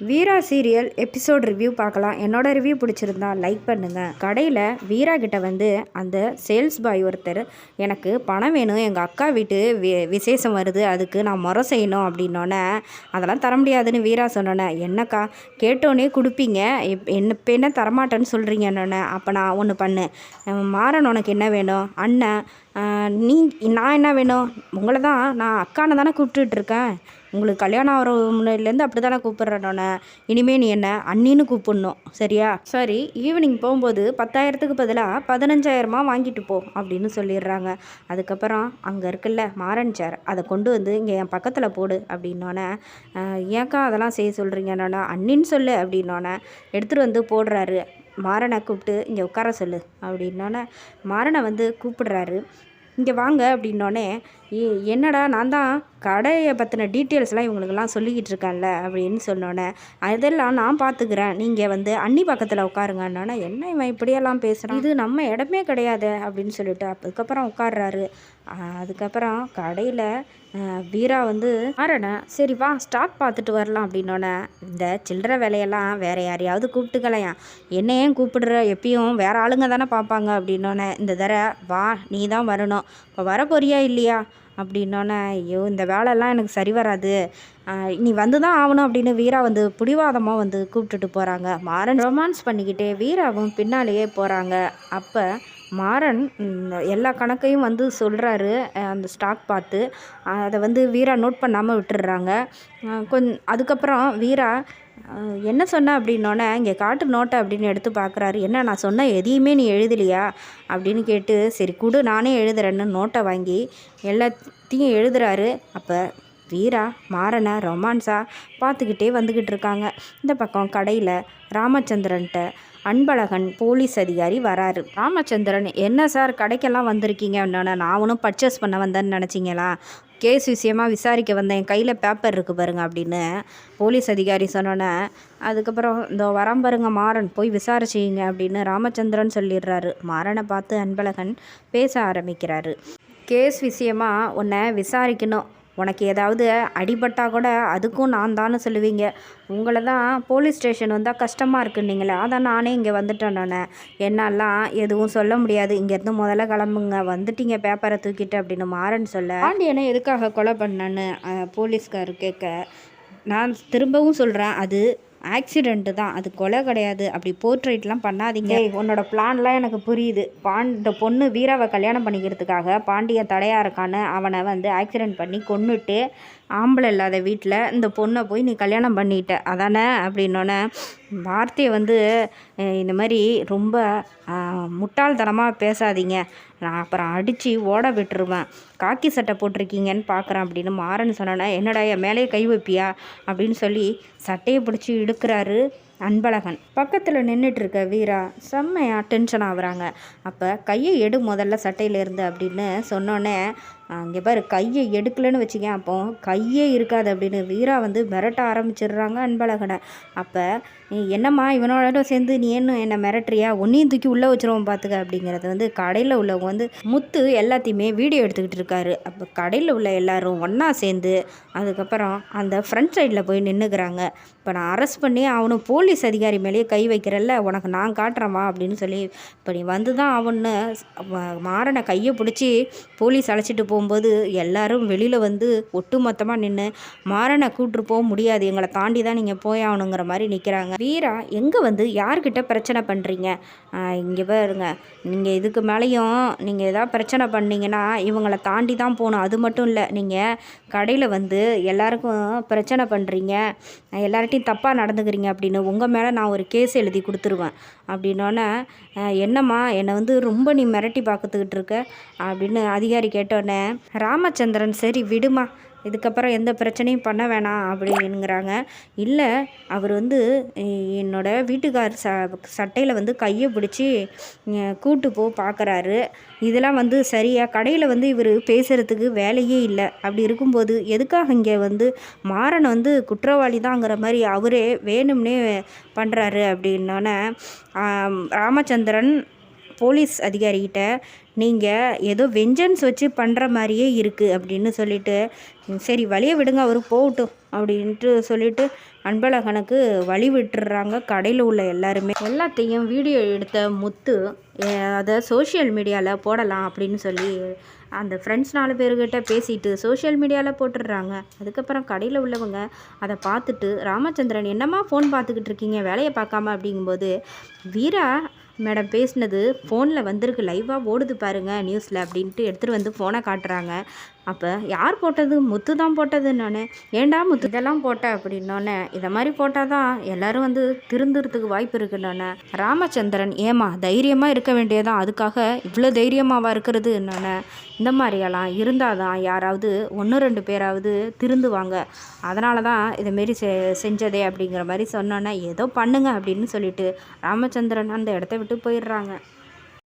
வீரா serial episode review பார்க்கலாம். என்னோட review பிடிச்சிருந்தா லைக் பண்ணுங்கள் கடையில் வீரா கிட்ட வந்து அந்த சேல்ஸ் பாய் ஒருத்தர் எனக்கு பணம் வேணும். எங்கள் அக்கா வீட்டு வி விசேஷம் வருது. அதுக்கு நான் முறை செய்யணும். அப்படின்னோடனே அதெல்லாம் தர முடியாதுன்னு வீரா சொன்னோன்னே என்னக்கா? கேட்டோன்னே கொடுப்பீங்க. என்ன இப்போ என்ன தரமாட்டேன்னு சொல்கிறீங்க அப்போ நான் ஒன்று பண்ணு. மாறன் உனக்கு என்ன வேணும்? அண்ணன் நீ நான் என்ன வேணும்? உங்களை தான் நான் அக்கானை தானே கூப்பிட்டுட்ருக்கேன் உங்களுக்கு கல்யாணம் ஆகிற முன்னிலேருந்து அப்படி தானே கூப்பிட்றேன்னொன்னே இனிமேல் நீ என்ன அண்ணின்னு கூப்பிட்ணும். சரியா? சரி ஈவினிங் போகும்போது பத்தாயிரத்துக்கு பதிலாக பதினஞ்சாயிரமா வாங்கிட்டு போ அப்படின்னு சொல்லிடுறாங்க. அதுக்கப்புறம் அங்கே இருக்குல்ல மாறன் சேர் அதை கொண்டு வந்து இங்கே என் பக்கத்தில் போடு அப்படின்னோடனே ஏக்கா அதெல்லாம் செய்ய சொல்கிறீங்கன்னொன்னே அண்ணின்னு சொல்லு அப்படின்னோடனே எடுத்துகிட்டு வந்து போடுறாரு. மாறனை கூப்பிட்டு இங்கே உட்கார சொல்லு அப்படின்னோடனே மாறனை வந்து கூப்பிடுறாரு. இங்கே வாங்க அப்படின்னோடனே என்னடா நான் தான் கடையை பற்றின டீட்டெயில்ஸ்லாம் இவங்களுக்கெல்லாம் சொல்லிக்கிட்டு இருக்கேன்ல அப்படின்னு சொன்னோன்னே அதெல்லாம் நான் பார்த்துக்கிறேன். நீங்கள் வந்து அன்னி பக்கத்தில் உட்காருங்கன்னொன்னே என்ன இவன் இப்படியெல்லாம் பேசுகிறான் இது நம்ம இடமே கிடையாது அப்படின்னு சொல்லிட்டு அதுக்கப்புறம் உட்காடுறாரு அதுக்கப்புறம் கடையில் வீரா வந்து மாறனை சரி வா ஸ்டாக் பார்த்துட்டு வரலாம் அப்படின்னோடனே இந்த சில்லற வேலையெல்லாம் வேறு யாரையாவது கூப்பிட்டுக்கலையா? என்னையும் கூப்பிடுற எப்பயும் வேறு ஆளுங்க தானே பார்ப்பாங்க அப்படின்னோடனே இந்த தர வா நீ தான் வரணும். இப்போ வரப்போறியா இல்லையா? அப்படின்னோடனே ஐயோ இந்த வேலைலாம் எனக்கு சரி வராது. நீ வந்து தான் ஆகணும் அப்படின்னு வீரா வந்து பிடிவாதமாக வந்து கூப்பிட்டுட்டு போகிறாங்க மாறன் ரொமான்ஸ் பண்ணிக்கிட்டே வீராவும் பின்னாலேயே போகிறாங்க அப்போ மாறன் எல்லா கணக்கையும் வந்து சொல்கிறாரு அந்த ஸ்டாக் பார்த்து. அதை வந்து வீரா நோட் பண்ணாமல் விட்டுடுறாங்க. கொஞ் அதுக்கப்புறம் வீரா என்ன சொன்ன அப்படின்னோடனே இங்கே காட்டு நோட்டை அப்படின்னு எடுத்து பார்க்குறாரு. என்ன நான் சொன்ன எதையுமே நீ எழுதலையா? அப்படின்னு கேட்டு சரி கொடு நானே எழுதுறேன்னு நோட்டை வாங்கி எல்லாத்தையும் எழுதுறாரு. அப்போ வீரா மாறனை ரொமான்ஸாக பார்த்துக்கிட்டே வந்துக்கிட்டு இருக்காங்க. இந்த பக்கம் கடையில் ராமச்சந்திரன்ட்ட அன்பழகன் போலீஸ் அதிகாரி வராரு. ராமச்சந்திரன் என்ன சார் கடைக்கெல்லாம் வந்திருக்கீங்க? நான் ஒன்றும் பர்ச்சேஸ் பண்ண வந்தேன்னு நினச்சிங்களா? கேஸ் விஷயமாக விசாரிக்க வந்தேன். என் கையில் பேப்பர் இருக்குது பாருங்க அப்படின்னு போலீஸ் அதிகாரி சொன்னோன்னே அதுக்கப்புறம் இந்த வரம் பாருங்க மாறன் போய் விசாரிச்சிங்க அப்படின்னு ராமச்சந்திரன் சொல்லிடுறாரு. மாறனை பார்த்து அன்பழகன் பேச ஆரம்பிக்கிறாரு. கேஸ் விஷயமாக உன்னை விசாரிக்கணும். உனக்கு ஏதாவது அடிபட்டால் கூட அதுக்கும் நான் தானே சொல்லுவீங்க. உங்களை தான் போலீஸ் ஸ்டேஷன் வந்தால் கஷ்டமாக இருக்குன்னீங்களே அதான் நானே இங்கே வந்துட்டேன் நான். என்னெல்லாம் எதுவும் சொல்ல முடியாது. இங்கேருந்து முதல்ல கிளம்புங்க. வந்துட்டீங்க பேப்பரை தூக்கிட்டு அப்படின்னு மாறன் சொல்ல. பாண்டியனை எதுக்காக கொலை பண்ணேன்னு போலீஸ்கார் கேட்க நான் திரும்பவும் சொல்கிறேன் அது ஆக்சிடெண்ட்டு தான். அது கொலை கிடையாது. அப்படி போர்ட்ரேட்லாம் பண்ணாதீங்க. உன்னோட பிளான்லாம் எனக்கு புரியுது. பாண்ட இந்த பொண்ணு வீராவை கல்யாணம் பண்ணிக்கிறதுக்காக பாண்டியன் தடையாக இருக்கான்னு அவனை வந்து ஆக்சிடெண்ட் பண்ணி கொன்னுட்டு ஆம்பளை இல்லாத வீட்டில் இந்த பொண்ணை போய் நீ கல்யாணம் பண்ணிட்ட. அதானே? அப்படின்னோடனே வார்த்தையை வந்து இந்த மாதிரி ரொம்ப முட்டாள்தனமாக பேசாதீங்க. நான் அப்புறம் அடித்து ஓட விட்டுருவேன். காக்கி சட்டை போட்டிருக்கீங்கன்னு பார்க்குறேன் அப்படின்னு மாறன்னு சொன்னோன்னே என்னடா என் மேலேயே கை வைப்பியா? அப்படின்னு சொல்லி சட்டையை பிடிச்சி இழுக்கிறாரு அன்பழகன். பக்கத்தில் நின்றுட்டுருக்க வீரா செம்மையாக டென்ஷன் ஆகுறாங்க அப்போ கையை எடு முதல்ல சட்டையிலேருந்து அப்படின்னு சொன்னோன்னே அங்கே பாரு கையை எடுக்கலன்னு வச்சுக்கேன். அப்போ கையே இருக்காது அப்படின்னு வீரா வந்து மிரட்ட ஆரம்பிச்சிடுறாங்க அன்பழகனை. அப்போ என்னம்மா இவனோட சேர்ந்து நீ என்ன என்னை மிரட்டுறியா? ஒன்றையும் தூக்கி உள்ளே வச்சுருவோம் பார்த்துக்க அப்படிங்கிறது வந்து கடையில் உள்ளவங்க வந்து முத்து எல்லாத்தையுமே வீடியோ எடுத்துக்கிட்டு இருக்காரு. அப்போ கடையில் உள்ள எல்லாரும் ஒன்றா சேர்ந்து அதுக்கப்புறம் அந்த ஃப்ரண்ட் சைடில் போய் நின்றுக்கிறாங்க இப்போ நான் அரெஸ்ட் பண்ணி அவனு போலீஸ் அதிகாரி மேலேயே கை வைக்கிறல்ல உனக்கு நான் காட்டுறேம்மா அப்படின்னு சொல்லி இப்போ நீ வந்து தான் அவனு மாறனை கையை பிடிச்சி போலீஸ் அழைச்சிட்டு போ போகும்போது எல்லாரும் வெளியில் வந்து ஒட்டு மொத்தமாக நின்று மாறனை கூட்டு போக முடியாது. எங்களை தாண்டி தான் நீங்கள் போயாகணுங்கிற மாதிரி நிற்கிறாங்க வீரா எங்கே வந்து யார்கிட்ட பிரச்சனை பண்ணுறீங்க இங்கே பாருங்க. நீங்கள் இதுக்கு மேலேயும் நீங்கள் எதாவது பிரச்சனை பண்ணீங்கன்னா இவங்களை தாண்டி தான் போகணும். அது மட்டும் இல்லை நீங்கள் கடையில் வந்து எல்லாருக்கும் பிரச்சனை பண்ணுறீங்க எல்லார்ட்டையும் தப்பாக நடந்துக்கிறீங்க அப்படின்னு உங்கள் மேலே நான் ஒரு கேஸ் எழுதி கொடுத்துருவேன் அப்படின்னோடனே என்னம்மா என்னை வந்து ரொம்ப நீ மிரட்டி பார்த்துக்கிட்டு இருக்க? அப்படின்னு அதிகாரி கேட்டோடனே ராமச்சந்திரன் சரி விடுமா. இதுக்கப்புறம் எந்த பிரச்சனையும் பண்ண வேணாம் அப்படிங்கிறாங்க. இல்லை அவர் வந்து என்னோடய வீட்டுக்கார் ச சட்டையில் வந்து கையை பிடிச்சி கூட்டு போ பார்க்குறாரு இதெல்லாம் வந்து சரியாக கடையில் வந்து இவர் பேசுகிறதுக்கு வேலையே இல்லை. அப்படி இருக்கும்போது எதுக்காக இங்கே வந்து மாறன் வந்து குற்றவாளி தாங்கிற மாதிரி அவரே வேணும்னே பண்ணுறாரு அப்படின்னோடனே ராமச்சந்திரன் போலீஸ் அதிகாரிகிட்ட நீங்கள் ஏதோ வெஞ்சன்ஸ் வச்சு பண்ணுற மாதிரியே இருக்குது அப்படின்னு சொல்லிட்டு சரி வழியை விடுங்க அவர் போகட்டும் அப்படின்ட்டு சொல்லிட்டு அன்பழகனுக்கு வழி விட்டுறாங்க. கடையில் உள்ள எல்லாருமே. எல்லாத்தையும் வீடியோ எடுத்த முத்து அதை சோஷியல் மீடியாவில் போடலாம் அப்படின்னு சொல்லி அந்த ஃப்ரெண்ட்ஸ் நாலு பேர்கிட்ட பேசிட்டு சோஷியல் மீடியாவில் போட்டுடுறாங்க. அதுக்கப்புறம் கடையில் உள்ளவங்க அதை பார்த்துட்டு ராமச்சந்திரன் என்னம்மா ஃபோன் பார்த்துக்கிட்டு இருக்கீங்க? வேலையை பார்க்காம? அப்படிங்கும்போது வீரா மேடம் பேசினது ஃபோனில் வந்திருக்கு லைவாக ஓடுது பாருங்கள் நியூஸில் அப்படின்ட்டு எடுத்துகிட்டு வந்து ஃபோனை காட்டுறாங்க. அப்போ யார் போட்டது? முத்து தான் போட்டதுன்னொன்னே. ஏன்டா முத்து? இதெல்லாம் போட்ட அப்படின்னோடனே இதை மாதிரி போட்டால் தான் எல்லோரும் வந்து திருந்துறதுக்கு வாய்ப்பு இருக்குன்னொன்னே. ராமச்சந்திரன் ஏமா தைரியமாக இருக்க வேண்டியதான் அதுக்காக இவ்வளோ தைரியமாவா இருக்கிறது என்னென்ன இந்த மாதிரியெல்லாம் இருந்தால் தான் யாராவது ஒன்று ரெண்டு பேராவது திருந்துவாங்க. அதனால தான் இதுமாரி செ செஞ்சதே அப்படிங்கிற மாதிரி சொன்னோன்னே. ஏதோ பண்ணுங்க அப்படின்னு சொல்லிட்டு ராமச்சந்திரன் அந்த இடத்த விட்டு போயிடுறாங்க.